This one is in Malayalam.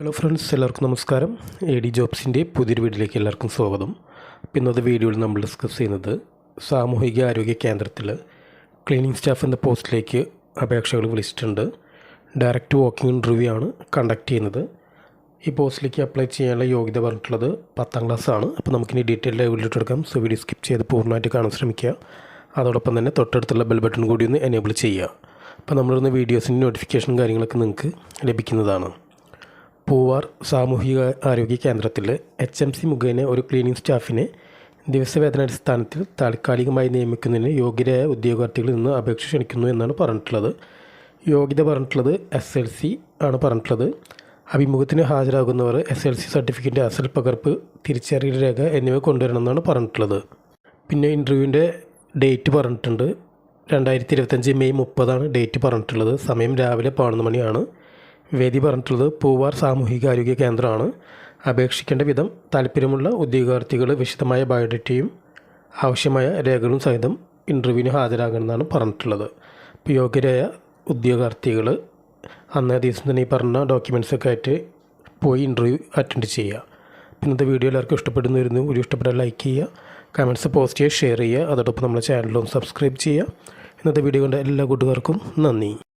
ഹലോ ഫ്രണ്ട്സ് എല്ലാവർക്കും നമസ്കാരം. എ ഡി ജോബ്സിന്റെ പുതിയൊരു വീട്ടിലേക്ക് എല്ലാവർക്കും സ്വാഗതം. അപ്പോൾ ഇന്നത്തെ വീഡിയോയിൽ നമ്മൾ ഡിസ്കസ് ചെയ്യുന്നത് സാമൂഹിക ആരോഗ്യ കേന്ദ്രത്തിൽ ക്ലീനിങ് സ്റ്റാഫ് എന്ന പോസ്റ്റിലേക്ക് അപേക്ഷകൾ വിളിച്ചിട്ടുണ്ട്. ഡയറക്റ്റ് വാക്കിംഗ് ഇന്റർവ്യൂ ആണ് കണ്ടക്ട് ചെയ്യുന്നത്. ഈ പോസ്റ്റിലേക്ക് അപ്ലൈ ചെയ്യാനുള്ള യോഗ്യത പറഞ്ഞിട്ടുള്ളത് പത്താം ക്ലാസ് ആണ്. അപ്പോൾ നമുക്കിനി ഡീറ്റെയിൽ വീഡിയോ എടുക്കാം. സോ വീഡിയോ സ്കിപ്പ് ചെയ്ത് പൂർണമായിട്ട് കാണാൻ ശ്രമിക്കുക. അതോടൊപ്പം തന്നെ തൊട്ടടുത്തുള്ള ബെൽ ബട്ടൺ കൂടി ഒന്ന് എനേബിൾ ചെയ്യുക. അപ്പോൾ നമ്മളിന്ന് വീഡിയോസിന്റെ നോട്ടിഫിക്കേഷനും കാര്യങ്ങളൊക്കെ നിങ്ങൾക്ക് ലഭിക്കുന്നതാണ്. പൂവാർ സാമൂഹിക ആരോഗ്യ കേന്ദ്രത്തിൽ എച്ച് എം സി മുഖേന ഒരു ക്ലീനിംഗ് സ്റ്റാഫിനെ ദിവസവേതന അടിസ്ഥാനത്തിൽ താൽക്കാലികമായി നിയമിക്കുന്നതിന് യോഗ്യരായ ഉദ്യോഗാർത്ഥികളിൽ നിന്ന് അപേക്ഷ ക്ഷണിക്കുന്നു എന്നാണ് പറഞ്ഞിട്ടുള്ളത്. യോഗ്യത പറഞ്ഞിട്ടുള്ളത് എസ് എൽ സി ആണ് പറഞ്ഞിട്ടുള്ളത്. അഭിമുഖത്തിന് ഹാജരാകുന്നവർ എസ് എൽ സി സർട്ടിഫിക്കറ്റ് അസൽ പകർപ്പ് തിരിച്ചറിയൽ രേഖ എന്നിവ കൊണ്ടുവരണമെന്നാണ് പറഞ്ഞിട്ടുള്ളത്. പിന്നെ ഇന്റർവ്യൂവിന്റെ ഡേറ്റ് പറഞ്ഞിട്ടുണ്ട്. രണ്ടായിരത്തി ഇരുപത്തഞ്ച് മെയ് മുപ്പതാണ് ഡേറ്റ് പറഞ്ഞിട്ടുള്ളത്. സമയം രാവിലെ പതിനൊന്ന് മണിയാണ്. വേദി പറഞ്ഞിട്ടുള്ളത് പൂവാർ സാമൂഹികാരോഗ്യ കേന്ദ്രമാണ്. അപേക്ഷിക്കേണ്ട വിധം താല്പര്യമുള്ള ഉദ്യോഗാർത്ഥികൾ വിശദമായ ബയോഡേറ്റയും ആവശ്യമായ രേഖകളും സഹിതം ഇന്റർവ്യൂവിന് ഹാജരാകണമെന്നാണ് പറഞ്ഞിട്ടുള്ളത്. ഇപ്പോൾ യോഗ്യരായ ഉദ്യോഗാർത്ഥികൾ അന്നേ ദിവസം തന്നെ ഈ പറഞ്ഞ ഡോക്യുമെന്റ്സൊക്കെ ആയിട്ട് പോയി ഇന്റർവ്യൂ അറ്റൻഡ് ചെയ്യുക. ഇന്നത്തെ വീഡിയോ എല്ലാവർക്കും ഇഷ്ടപ്പെടുന്നു വരുന്നു വീഡിയോ ഇഷ്ടപ്പെട്ടാൽ ലൈക്ക് ചെയ്യുക കമന്റ്സ് പോസ്റ്റ് ചെയ്യുക ഷെയർ ചെയ്യുക. അതോടൊപ്പം നമ്മുടെ ചാനലും സബ്സ്ക്രൈബ് ചെയ്യുക. ഇന്നത്തെ വീഡിയോ കണ്ട എല്ലാ കൂട്ടുകാർക്കും നന്ദി.